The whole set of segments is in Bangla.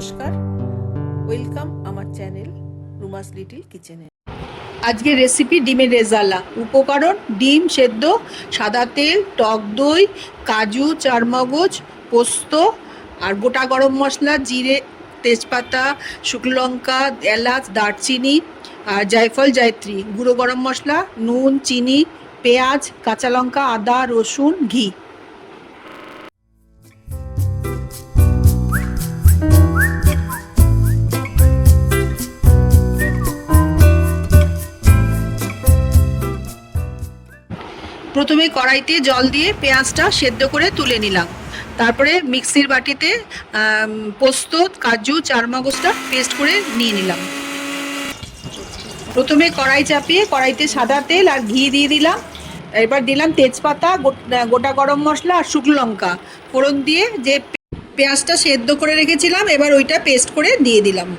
নমস্কার। ওয়েলকাম আমার চ্যানেল রুমাস লিটিল কিচেনে আজকে রেসিপি ডিমের রেজালা। উপকরণ, ডিম সেদ্ধ, সাদা তেল, টক দই, কাজু, চারমগজ, পোস্ত, আর গোটা গরম মশলা, জিরে, তেজপাতা, শুকনো লঙ্কা, এলাচ, দারচিনি, আর জায়ফল, জায়ত্রী। গুঁড়ো গরম মশলা, নুন, চিনি, পেঁয়াজ, কাঁচা লঙ্কা, আদা, রসুন, ঘি। প্রথমে কড়াইতে জল দিয়ে পেঁয়াজটা সেদ্ধ করে তুলে নিলাম। তারপরে মিক্সির বাটিতে পোস্ত, কাজু, চারমগজটা পেস্ট করে নিয়ে নিলাম। প্রথমে কড়াই চাপিয়ে কড়াইতে সাদা তেল আর ঘি দিয়ে দিলাম। এবার দিলাম তেজপাতা, গোট- গরম মশলা আর শুকনো লঙ্কা। ফোড়ন দিয়ে যে পেঁয়াজটা সেদ্ধ করে রেখেছিলাম, এবার ওইটা পেস্ট করে দিয়ে দিলাম।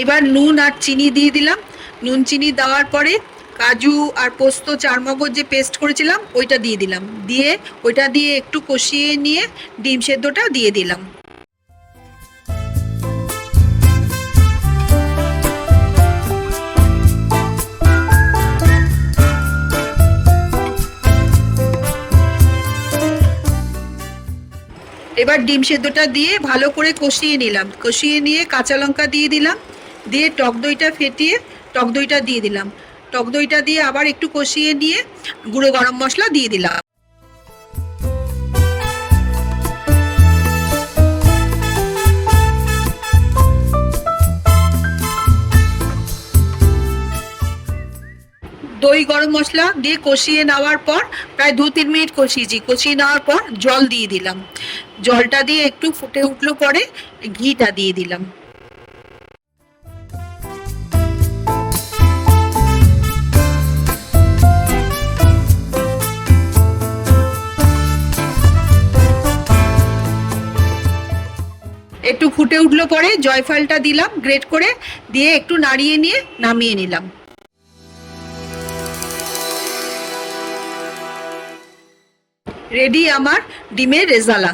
এবার নুন আর চিনি দিয়ে দিলাম। নুন চিনি দেওয়ার পরে কাজু আর পোস্ত চারমগজ যে পেস্ট করেছিলাম, ওইটা দিয়ে দিলাম। দিয়ে ওইটা দিয়ে একটু কষিয়ে নিয়ে ডিম সেদ্ধটা দিয়ে দিলাম। এবার ডিম সেদ্ধটা দিয়ে ভালো করে কষিয়ে নিলাম। কষিয়ে নিয়ে কাঁচা লঙ্কা দিয়ে দিলাম। দিয়ে টক দইটা ফেটিয়ে টক দইটা দিয়ে দিলাম। টক দইটা দিয়ে আবার একটু কষিয়ে নিয়ে গুঁড়ো গরম মশলা দিয়ে দিলাম। দই গরম মশলা দিয়ে কষিয়ে নেওয়ার পর প্রায় দু তিন মিনিট কষিয়েছি। কষিয়ে নেওয়ার পর জল দিয়ে দিলাম। জলটা দিয়ে একটু ফুটে উঠল পরে ঘিটা দিয়ে দিলাম। একটু ফুটে উঠল পরে জয়ফলটা দিলাম গ্রেট করে দিয়ে একটু নাড়িয়ে নিয়ে নামিয়ে নিলাম। রেডি আমার ডিমের রেজালা।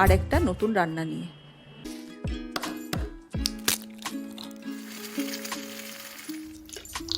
আর একটা নতুন রান্না নিয়ে।